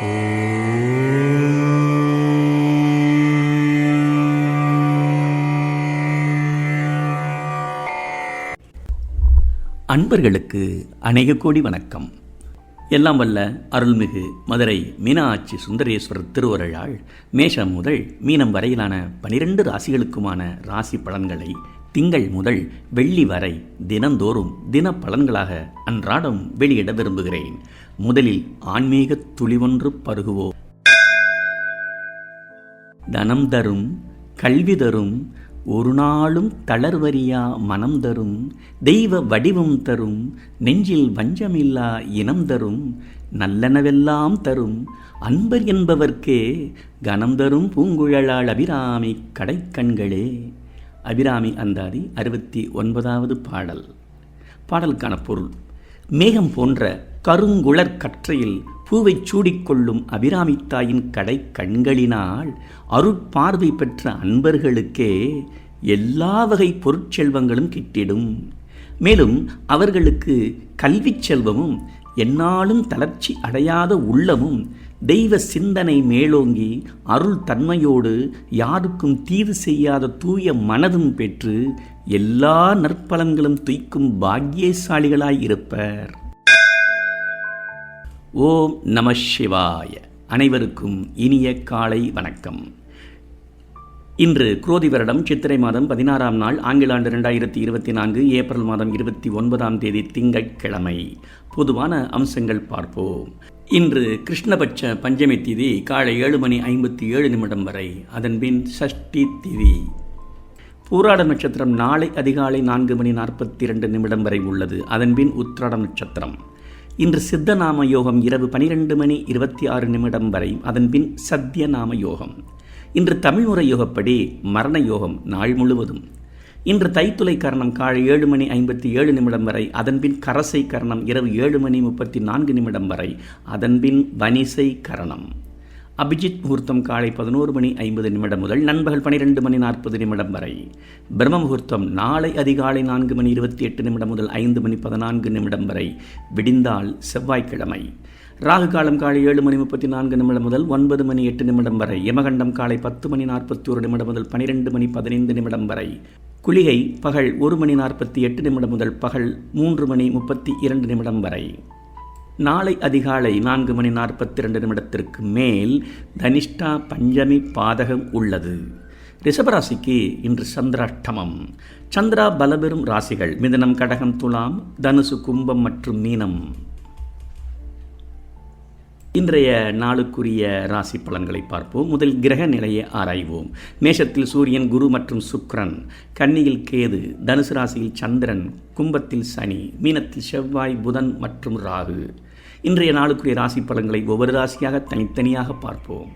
அன்பர்களுக்கு அநேக கோடி வணக்கம். எல்லாம் வல்ல அருள்மிகு மதுரை மீனாட்சி சுந்தரேஸ்வரர் திருவருளால் மேஷம் முதல் மீனம் வரையிலான பனிரெண்டு ராசிகளுக்குமான ராசி பலன்களை திங்கள் முதல் வெள்ளி வரை தினந்தோறும் தின பலன்களாக அன்றாடம் வெளியிட விரும்புகிறேன். முதலில் ஆன்மீக துளிவொன்று பருகுவோம். தனம் தரும் கல்வி தரும் ஒரு நாளும் தளர்வரியா மனம் தரும் தெய்வ வடிவம் தரும் நெஞ்சில் வஞ்சமில்லா இனம் தரும் நல்லனவெல்லாம் தரும் அன்பர் என்பவர்க்கே கனம் தரும் பூங்குழலால் அபிராமி கடைக்கண்களே. அபிராமி அந்தாதி அறுபத்தி ஒன்பதாவது பாடல். பாடலுக்கான பொருள் மேகம் போன்ற கருங்குளர் கற்றையில் பூவைச் சூடிக்கொள்ளும் அபிராமி தாயின் கடை கண்களினால் அருட்பார்வை பெற்ற அன்பர்களுக்கே எல்லா வகை பொருட்செல்வங்களும் கிட்டிடும். மேலும் அவர்களுக்கு கல்விச் செல்வமும் என்னாலும் தளர்ச்சி அடையாத உள்ளமும் தெய்வ சிந்தனை மேலோங்கி அருள் தன்மையோடு யாருக்கும் தீது செய்யாத தூய மனதும் பெற்று எல்லா நற்பலன்களும் துய்க்கும் பாக்கியசாலிகளாய் இருப்பர். ஓம் நம சிவாய. அனைவருக்கும் இனிய காலை வணக்கம். இன்று குரோதி வருடம் சித்திரை மாதம் பதினாறாம் நாள் ஆங்கிலாண்டு ரெண்டாயிரத்தி இருபத்தி நான்கு ஏப்ரல் மாதம் இருபத்தி ஒன்பதாம் தேதி திங்கட்கிழமை. பொதுவான அம்சங்கள் பார்ப்போம். இன்று கிருஷ்ணபட்ச பஞ்சமி திதி காலை ஏழு மணி ஐம்பத்தி ஏழு நிமிடம் வரை. அதன்பின் சஷ்டி திதி. பூராட நட்சத்திரம் நாளை அதிகாலை நான்கு மணி நாற்பத்தி இரண்டு நிமிடம் வரை உள்ளது. அதன்பின் உத்திராட நட்சத்திரம். இன்று சித்தநாம யோகம் இரவு பனிரெண்டு மணி இருபத்தி ஆறு நிமிடம் வரை. அதன்பின் சத்தியநாம யோகம். இன்று தமிழ்முறை யோகப்படி மரண யோகம் நாள் முழுவதும். இன்று தைத்துளை கரணம் காலை ஏழு மணி ஐம்பத்தி ஏழு நிமிடம் வரை அதன்பின் கரசை கரணம் இரவு ஏழு மணி முப்பத்தி நான்கு நிமிடம் வரை அதன்பின் வனிசை கரணம். அபிஜித் முகூர்த்தம் காலை பதினோரு மணி ஐம்பது நிமிடம் முதல் நண்பகல் பனிரெண்டு மணி நாற்பது நிமிடம் வரை பிரம்ம முகூர்த்தம் நாளை அதிகாலை நான்கு மணி இருபத்தி எட்டு நிமிடம் முதல் ஐந்து மணி பதினான்கு நிமிடம் வரை விடிந்தால் செவ்வாய்க்கிழமை. ராகு காலம் காலை ஏழு மணி முப்பத்தி நான்கு நிமிடம் முதல் ஒன்பது மணி எட்டு நிமிடம் வரை யமகண்டம் காலை பத்து மணி நாற்பத்தி ஒரு நிமிடம் முதல் பனிரெண்டு மணி பதினைந்து நிமிடம் வரை குளிகை பகல் ஒரு மணி நாற்பத்தி எட்டு நிமிடம் முதல் பகல் மூன்று மணி முப்பத்தி இரண்டு நிமிடம் வரை. நாளை அதிகாலை நான்கு மணி நாற்பத்தி ரெண்டு நிமிடத்திற்கு மேல் தனிஷ்டா பஞ்சமி பாதகம் உள்ளது. ரிஷபராசிக்கு இன்று சந்திராஷ்டமம். சந்திரா பலபெறும் ராசிகள். மிதனம் கடகம் துலாம் தனுசு கும்பம் மற்றும் மீனம். இன்றைய நாளுக்குரிய ராசி பலன்களை பார்ப்போம். முதல் கிரக நிலையை ஆராய்வோம். மேஷத்தில் சூரியன் குரு மற்றும் சுக்ரன் கன்னியில் கேது தனுசு ராசியில் சந்திரன் கும்பத்தில் சனி மீனத்தில் செவ்வாய் புதன் மற்றும் ராகு. இன்றைய நாளுக்குரிய ராசி பலன்களை ஒவ்வொரு ராசியாக தனித்தனியாக பார்ப்போம்.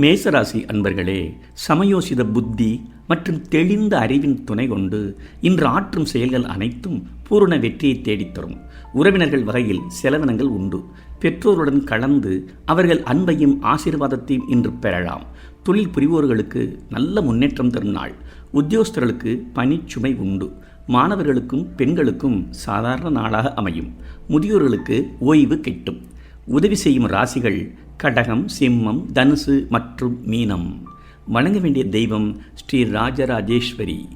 மேசராசி அன்பர்களே சமயோசித புத்தி மற்றும் தெளிந்த அறிவின் துணை கொண்டு இன்று ஆற்றும் செயல்கள் அனைத்தும் பூரண வெற்றியை தேடித்தரும் உறவினர்கள் வகையில் செலவினங்கள் உண்டு. பெற்றோருடன் கலந்து அவர்கள் அன்பையும் ஆசீர்வாதத்தையும் இன்று பெறலாம். தொழில் புரிவோர்களுக்கு நல்ல முன்னேற்றம் தரும் நாள். உத்தியோகஸ்தர்களுக்கு பணிச்சுமை உண்டு. மாணவர்களுக்கும் பெண்களுக்கும் சாதாரண நாளாக அமையும். முதியோர்களுக்கு ஓய்வு கிட்டும். உதவி செய்யும் ராசிகள் கடகம் சிம்மம் தனுசு மற்றும் மீனம். வணங்க வேண்டிய தெய்வம் ஸ்ரீ ராஜராஜேஸ்வரி.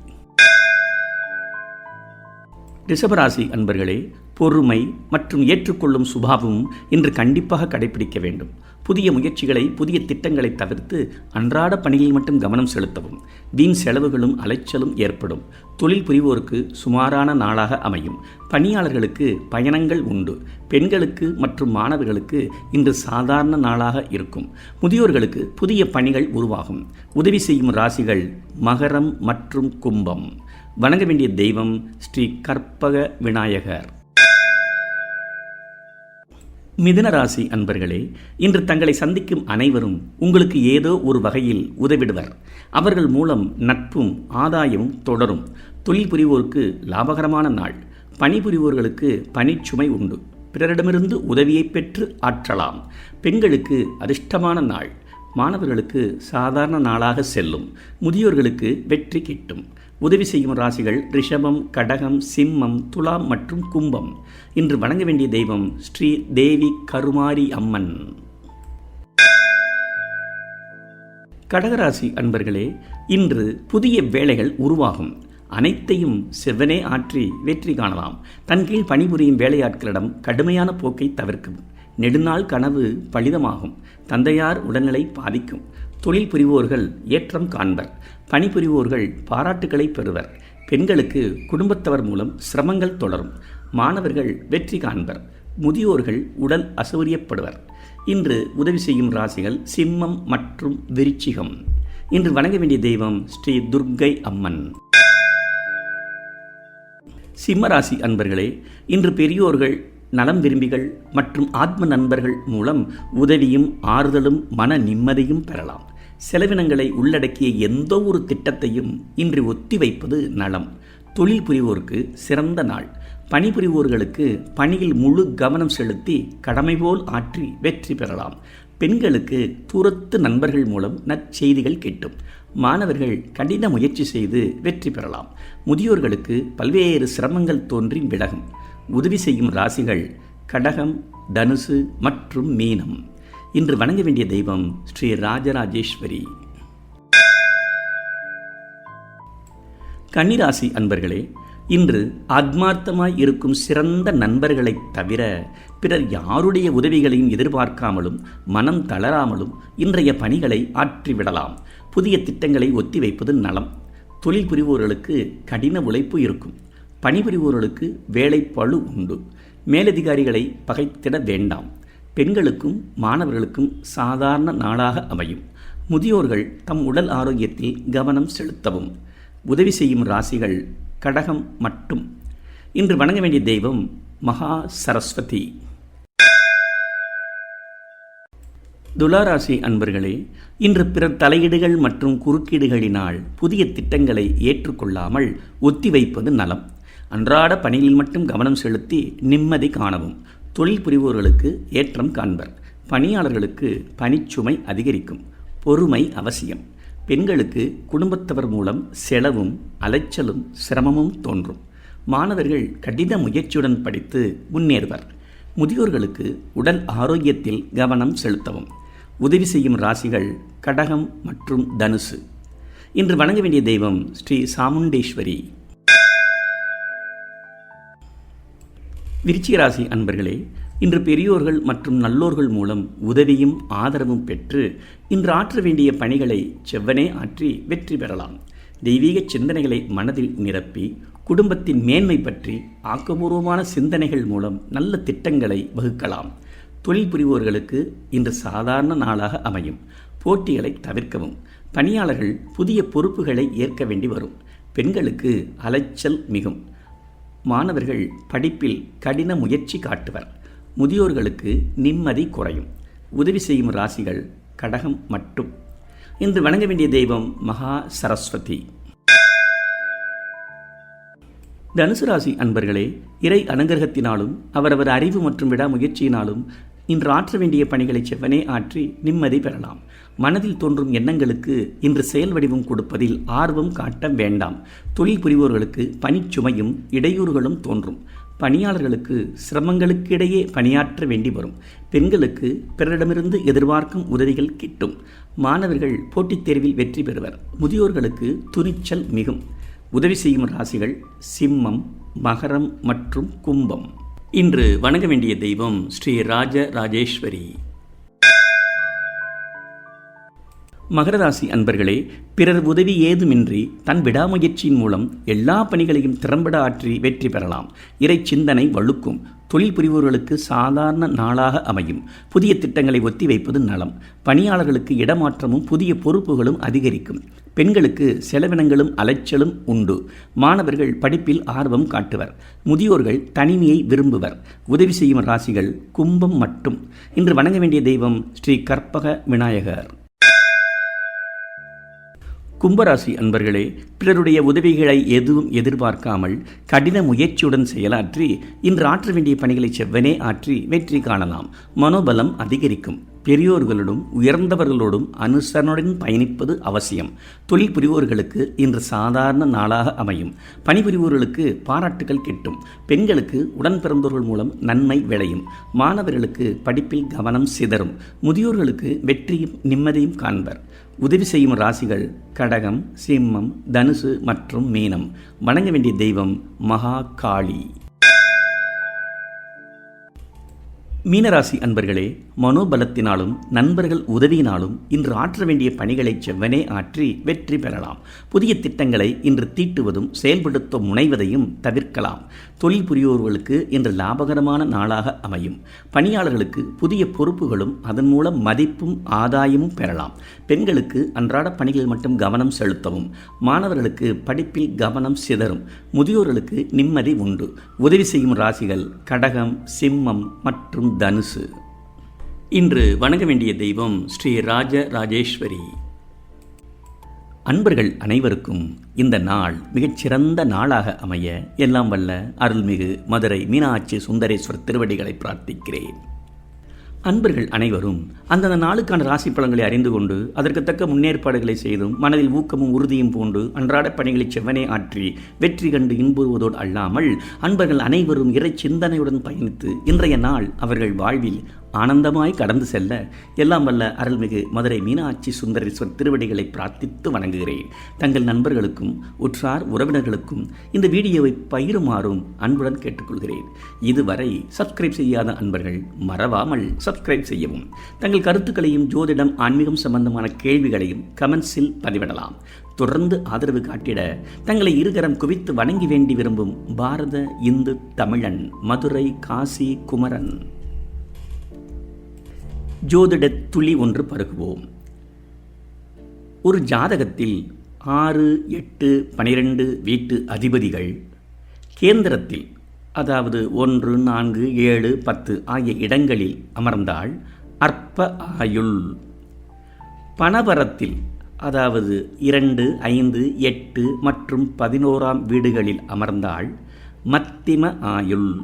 ரிஷபராசி அன்பர்களே பொறுமை மற்றும் ஏற்றுக்கொள்ளும் சுபாவம் இன்று கண்டிப்பாக கடைபிடிக்க வேண்டும். புதிய முயற்சிகளை புதிய திட்டங்களை தவிர்த்து அன்றாட பணியில் மட்டும் கவனம் செலுத்தவும் வீண் செலவுகளும் அலைச்சலும் ஏற்படும். தொழில் புரிவோருக்கு சுமாரான நாளாக அமையும். பணியாளர்களுக்கு பயணங்கள் உண்டு. பெண்களுக்கு மற்றும் மாணவர்களுக்கு இன்று சாதாரண நாளாக இருக்கும். முதியோர்களுக்கு புதிய பணிகள் உருவாகும். உதவி செய்யும் ராசிகள் மகரம் மற்றும் கும்பம். வணங்க வேண்டிய தெய்வம் ஸ்ரீ கற்பக விநாயகர். மிதுனராசி அன்பர்களே இன்று தங்களை சந்திக்கும் அனைவரும் உங்களுக்கு ஏதோ ஒரு வகையில் உதவிடுவர். அவர்கள் மூலம் நட்பும் ஆதாயமும் தொடரும். தொழில் புரிவோருக்கு லாபகரமான நாள். பணிபுரிவோர்களுக்கு பணிச்சுமை உண்டு. பிறரிடமிருந்து உதவியை பெற்று ஆற்றலாம். பெண்களுக்கு அதிர்ஷ்டமான நாள். மாணவர்களுக்கு சாதாரண நாளாக செல்லும். முதியோர்களுக்கு வெற்றி கிட்டும். உதவி செய்யும் ராசிகள் ரிஷபம் கடகம் சிம்மம் துலாம் மற்றும் கும்பம். இன்று வணங்க வேண்டிய தெய்வம் ஸ்ரீ தேவி கருமாரி அம்மன். கடகராசி அன்பர்களே இன்று புதிய வேலைகள் உருவாகும். அனைத்தையும் செவ்வனே ஆற்றி வெற்றி காணலாம். தன் கீழ் பணிபுரியும் வேலையாட்களிடம் கடுமையான போக்கை தவிர்க்கும். நெடுநாள் கனவு பலிதமாகும். தந்தையார் உடல்நிலை பாதிக்கும். தொழில் புரிவோர்கள் ஏற்றம் காண்பர். பணிபுரிவோர்கள் பாராட்டுகளை பெறுவர். பெண்களுக்கு குடும்பத்தவர் மூலம் சிரமங்கள் தொடரும். மாணவர்கள் வெற்றி காண்பர். முதியோர்கள் உடல் அசௌரியப்படுவர் இன்று உதவி செய்யும் ராசிகள் சிம்மம் மற்றும் விருச்சிகம். இன்று வணங்க வேண்டிய தெய்வம் ஸ்ரீ துர்க்கை அம்மன். சிம்மராசி அன்பர்களே இன்று பெரியோர்கள் நலம் விரும்பிகள் மற்றும் ஆத்ம நண்பர்கள் மூலம் உதவியும் ஆறுதலும் மன நிம்மதியும் பெறலாம். செலவினங்களை உள்ளடக்கிய எந்த ஒரு திட்டத்தையும் இன்று ஒத்திவைப்பது நலம். தொழில் புரிவோருக்கு சிறந்த நாள். பணிபுரிவோர்களுக்கு பணியில் முழு கவனம் செலுத்தி கடமை போல் ஆற்றி வெற்றி பெறலாம். பெண்களுக்கு தூரத்து நண்பர்கள் மூலம் நற்செய்திகள் கிட்டும். மாணவர்கள் கடின முயற்சி செய்து வெற்றி பெறலாம். முதியோர்களுக்கு பல்வேறு சிரமங்கள் தோன்றி விலகும். உதவி செய்யும் ராசிகள் கடகம் தனுசு மற்றும் மீனம். இன்று வணங்க வேண்டிய தெய்வம் ஸ்ரீ ராஜராஜேஸ்வரி. கன்னிராசி அன்பர்களே இன்று ஆத்மார்த்தமாய் இருக்கும் சிறந்த நண்பர்களைத் தவிர பிறர் யாருடைய உதவிகளையும் எதிர்பார்க்காமலும் மனம் தளராமலும் இன்றைய பணிகளை ஆற்றிவிடலாம். புதிய திட்டங்களை ஒத்திவைப்பது நலம். தொழில் புரிவோர்களுக்கு கடின உழைப்பு இருக்கும். பணிபுரிவோர்களுக்கு வேலை பழு உண்டு. மேலதிகாரிகளை பகைத்திட வேண்டாம். பெண்களுக்கும் மாணவர்களுக்கும் சாதாரண நாளாக அமையும். முதியோர்கள் தம் உடல் ஆரோக்கியத்தில் கவனம் செலுத்தவும் உதவி செய்யும் ராசிகள் கடகம் மட்டும். இன்று வணங்க வேண்டிய தெய்வம் மகா சரஸ்வதி. துளாராசி அன்பர்களே இன்று பிறர் தலையீடுகள் மற்றும் குறுக்கீடுகளினால் புதிய திட்டங்களை ஏற்றுக்கொள்ளாமல் ஒத்திவைப்பது நலம். அன்றாட பணியில் மட்டும் கவனம் செலுத்தி நிம்மதி காணவும். தொழில் புரிவோர்களுக்கு ஏற்றம் காண்பர். பணியாளர்களுக்கு பணிச்சுமை அதிகரிக்கும். பொறுமை அவசியம். பெண்களுக்கு குடும்பத்தவர் மூலம் செலவும் அலைச்சலும் சிரமமும் தோன்றும். மாணவர்கள் கடின முயற்சியுடன் படித்து முன்னேறுவர். முதியோர்களுக்கு உடல் ஆரோக்கியத்தில் கவனம் செலுத்தவும். உதவி செய்யும் ராசிகள் கடகம் மற்றும் தனுசு. இன்று வணங்க வேண்டிய தெய்வம் ஸ்ரீ சாமுண்டேஸ்வரி. விருச்சிகராசி அன்பர்களே இன்று பெரியோர்கள் மற்றும் நல்லோர்கள் மூலம் உதவியும் ஆதரவும் பெற்று இன்று ஆற்ற வேண்டிய பணிகளை செவ்வனே ஆற்றி வெற்றி பெறலாம். தெய்வீக சிந்தனைகளை மனதில் நிரப்பி குடும்பத்தின் மேன்மை பற்றி ஆக்கபூர்வமான சிந்தனைகள் மூலம் நல்ல திட்டங்களை வகுக்கலாம். தொழில் புரிவோர்களுக்கு இன்று சாதாரண நாளாக அமையும். போட்டிகளை தவிர்க்கவும். பணியாளர்கள் புதிய பொறுப்புகளை ஏற்க வேண்டி வரும். பெண்களுக்கு அலைச்சல் மிகும். மாணவர்கள் படிப்பில் கடின முயற்சி காட்டுவர். முதியோர்களுக்கு நிம்மதி குறையும். உதவி செய்யும் ராசிகள் கடகம் மட்டும். இன்று வணங்க வேண்டிய தெய்வம் மகா சரஸ்வதி. தனுசு ராசி அன்பர்களே இறை அனுகிரகத்தினாலும் அவரவர் அறிவு மற்றும் விடாமுயற்சியினாலும் இன்று ஆற்ற வேண்டிய பணிகளை செவ்வனே ஆற்றி நிம்மதி பெறலாம். மனதில் தோன்றும் எண்ணங்களுக்கு இன்று செயல் வடிவம் கொடுப்பதில் ஆர்வம் காட்ட வேண்டாம். தொழில் புரிவோர்களுக்கு பணிச்சுமையும் இடையூறுகளும் தோன்றும். பணியாளர்களுக்கு சிரமங்களுக்கிடையே பணியாற்ற வேண்டி வரும். பெண்களுக்கு பிறரிடமிருந்து எதிர்பார்க்கும் உதவிகள் கிட்டும். மாணவர்கள் போட்டித் தேர்வில் வெற்றி பெறுவர். முதியோர்களுக்கு துணிச்சல் மிகும். உதவி செய்யும் ராசிகள் சிம்மம் மகரம் மற்றும் கும்பம். இன்று வணங்க வேண்டிய தெய்வம் ஸ்ரீ ராஜ ராஜேஸ்வரி. மகரராசி அன்பர்களே பிறர் உதவி ஏதுமின்றி தன் விடாமுயற்சியின் மூலம் எல்லா பணிகளையும் திறம்பட ஆற்றி வெற்றி பெறலாம். இறை சிந்தனை வழுக்கும். தொழில் புரிவோர்களுக்கு சாதாரண நாளாக அமையும். புதிய திட்டங்களை ஒத்திவைப்பது நலம். பணியாளர்களுக்கு இடமாற்றமும் புதிய பொறுப்புகளும் அதிகரிக்கும். பெண்களுக்கு செலவினங்களும் அலைச்சலும் உண்டு. மாணவர்கள் படிப்பில் ஆர்வம் காட்டுவர். முதியோர்கள் தனிமையை விரும்புவர். உதவி செய்யும் ராசிகள் கும்பம் மட்டும். இன்று வணங்க வேண்டிய தெய்வம் ஸ்ரீ கற்பக விநாயகர். கும்பராசி அன்பர்களே பிறருடைய உதவிகளை எதுவும் எதிர்பார்க்காமல் கடின முயற்சியுடன் செயலாற்றி இன்று ஆற்ற வேண்டிய பணிகளை செவ்வனே ஆற்றி வெற்றி காணலாம். மனோபலம் அதிகரிக்கும். பெரியோர்களோடும் உயர்ந்தவர்களோடும் அனுசரணுடன் பயணிப்பது அவசியம். தொழில் புரிவோர்களுக்கு இன்று சாதாரண நாளாக அமையும். பணிபுரிவோர்களுக்கு பாராட்டுகள் கிட்டும். பெண்களுக்கு உடன் பிறந்தோர்கள் மூலம் நன்மை விளையும். மாணவர்களுக்கு படிப்பில் கவனம் சிதறும். முதியோர்களுக்கு வெற்றியும் நிம்மதியும் காண்பர். உதவி செய்யும் ராசிகள் கடகம் சிம்மம் தனுசு மற்றும் மீனம். வணங்க வேண்டிய தெய்வம் மகா காளி மீனராசி அன்பர்களே மனோபலத்தினாலும் நண்பர்கள் உதவியினாலும் இன்று ஆற்ற வேண்டிய பணிகளை செவ்வனே ஆற்றி வெற்றி பெறலாம். புதிய திட்டங்களை இன்று தீட்டுவதும் செயல்படுத்த முனைவதையும் தவிர்க்கலாம். தொழில் புரியோர்களுக்கு இன்று லாபகரமான நாளாக அமையும். பணியாளர்களுக்கு புதிய பொறுப்புகளும் அதன் மூலம் மதிப்பும் ஆதாயமும் பெறலாம். பெண்களுக்கு அன்றாட பணிகளில் மட்டும் கவனம் செலுத்தவும் மாணவர்களுக்கு படிப்பில் கவனம் சிதறும் முதியோர்களுக்கு நிம்மதி உண்டு. உதவி செய்யும் ராசிகள் கடகம் சிம்மம் மற்றும் தனுசு. இன்று வணங்க வேண்டிய தெய்வம் ஸ்ரீ ராஜ ராஜேஸ்வரி அன்பர்கள் அனைவருக்கும் இந்த நாள் மிகச்சிறந்த நாளாக அமைய எல்லாம் வல்ல அருள்மிகு மதுரை மீனாட்சி சுந்தரேஸ்வர் திருவடிகளை பிரார்த்திக்கிறேன். அன்பர்கள் அனைவரும் அந்தந்த நாளுக்கான ராசி பலன்களை அறிந்து கொண்டு அதற்கு தக்க முன்னேற்பாடுகளை செய்தும் மனதில் ஊக்கமும் உறுதியும் பூண்டு அன்றாட பணிகளை செவ்வனே ஆற்றி வெற்றி கண்டு இன்புறுவதோடு அல்லாமல் அன்பர்கள் அனைவரும் இறை சிந்தனையுடன் பயணித்து இன்றைய நாள் அவர்கள் வாழ்வில் ஆனந்தமாய் கடந்து செல்ல எல்லாம் வல்ல அருள்மிகு மதுரை மீனாட்சி சுந்தரேஸ்வர் திருவடிகளை பிரார்த்தித்து வணங்குகிறேன். தங்கள் நண்பர்களுக்கும் உற்றார் உறவினர்களுக்கும் இந்த வீடியோவை பகிருமாறும் அன்புடன் கேட்டுக்கொள்கிறேன். இதுவரை சப்ஸ்கிரைப் செய்யாத அன்பர்கள் மறவாமல் சப்ஸ்கிரைப் செய்யவும். தங்கள் கருத்துக்களையும் ஜோதிடம் ஆன்மீகம் சம்பந்தமான கேள்விகளையும் கமெண்ட்ஸில் பதிவிடலாம். தொடர்ந்து ஆதரவு காட்டிட தங்களை இருகரம் குவித்து வணங்கி வேண்டி விரும்பும் பாரத இந்து தமிழன் மதுரை காசி குமரன். ஜோதிட துளி ஒன்று பருகுவோம். ஒரு ஜாதகத்தில் ஆறு எட்டு பனிரெண்டு வீட்டு அதிபதிகள் கேந்திரத்தில் அதாவது ஒன்று நான்கு ஏழு பத்து ஆகிய இடங்களில் அமர்ந்தால் அற்ப ஆயுள். பணபரத்தில் அதாவது இரண்டு ஐந்து எட்டு மற்றும் பதினோராம் வீடுகளில் அமர்ந்தால் மத்திம ஆயுள்.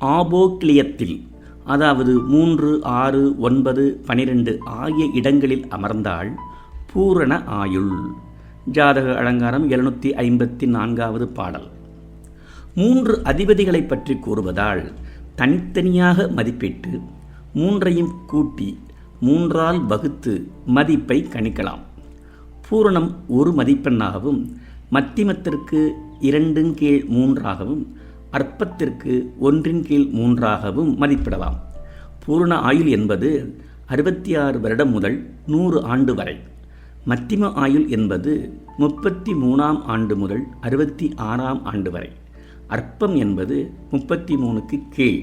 ஆபோக்லியத்தில் அதாவது மூன்று ஆறு ஒன்பது பனிரெண்டு ஆகிய இடங்களில் அமர்ந்தால் பூரண ஆயுள். ஜாதக அலங்காரம் எழுநூற்றி ஐம்பத்தி நான்காவது பாடல். மூன்று அதிபதிகளை பற்றி கூறுவதால் தனித்தனியாக மதிப்பிட்டு மூன்றையும் கூட்டி மூன்றால் வகுத்து மதிப்பை கணிக்கலாம். பூரணம் ஒரு மதிப்பெண்ணாகவும் மத்திமத்திற்கு இரண்டின் கீழ் மூன்றாகவும் அற்பத்திற்கு ஒன்றின் கீழ் மூன்றாகவும் மதிப்பிடலாம். பூரண ஆயுள் என்பது அறுபத்தி ஆறு வருடம் முதல் நூறு ஆண்டு வரை. மத்திம ஆயுள் என்பது முப்பத்தி மூணாம் ஆண்டு முதல் அறுபத்தி ஆறாம் ஆண்டு வரை. அற்பம் என்பது முப்பத்தி மூணுக்கு கீழ்.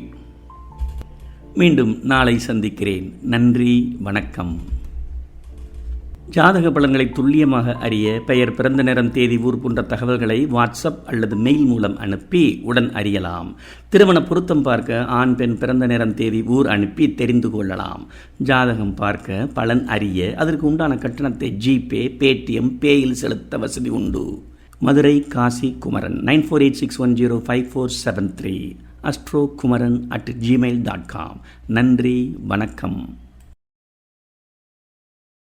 மீண்டும் நாளை சந்திக்கிறேன். நன்றி வணக்கம். ஜாதக பலன்களை துல்லியமாக அறிய பெயர் பிறந்த நேரம் தேதி ஊர் போன்ற தகவல்களை வாட்ஸ்அப் அல்லது மெயில் மூலம் அனுப்பி உடன் அறியலாம். திருமண பொருத்தம் பார்க்க ஆண் பெண் பிறந்த நேரம் தேதி ஊர் அனுப்பி தெரிந்து கொள்ளலாம். ஜாதகம் பார்க்க பலன் அறிய அதற்கு உண்டான கட்டணத்தை ஜிபே பேடிஎம் பேயில் செலுத்த வசதி உண்டு. Madurai Kasi Kumaran nine four eight six one zero five four seven three astro Kumaran at Gmail dot com. நன்றி வணக்கம்.